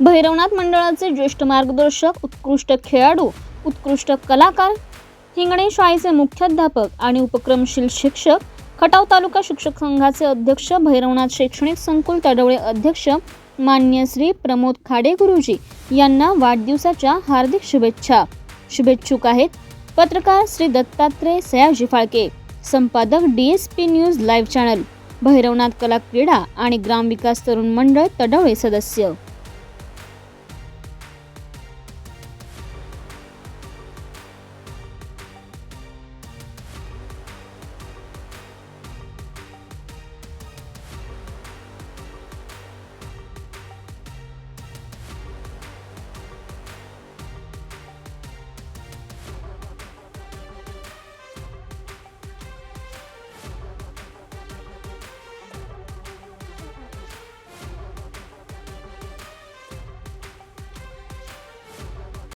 भैरवनाथ मंडळाचे ज्येष्ठ मार्गदर्शक उत्कृष्ट खेळाडू उत्कृष्ट कलाकार हिंगणे शाळेचे मुख्याध्यापक आणि उपक्रमशील शिक्षक खटाव तालुका शिक्षक संघाचे अध्यक्ष भैरवनाथ शैक्षणिक संकुल तडवळे अध्यक्ष मान्य श्री प्रमोद खाडे गुरुजी यांना वाढदिवसाच्या हार्दिक शुभेच्छा. शुभेच्छुक आहेत पत्रकार श्री दत्तात्रय सयाजी फाळके संपादक D S P news live channel Bhairavnath कला क्रीडा आणि ग्रामविकास तरुण मंडळ तडवळे सदस्य.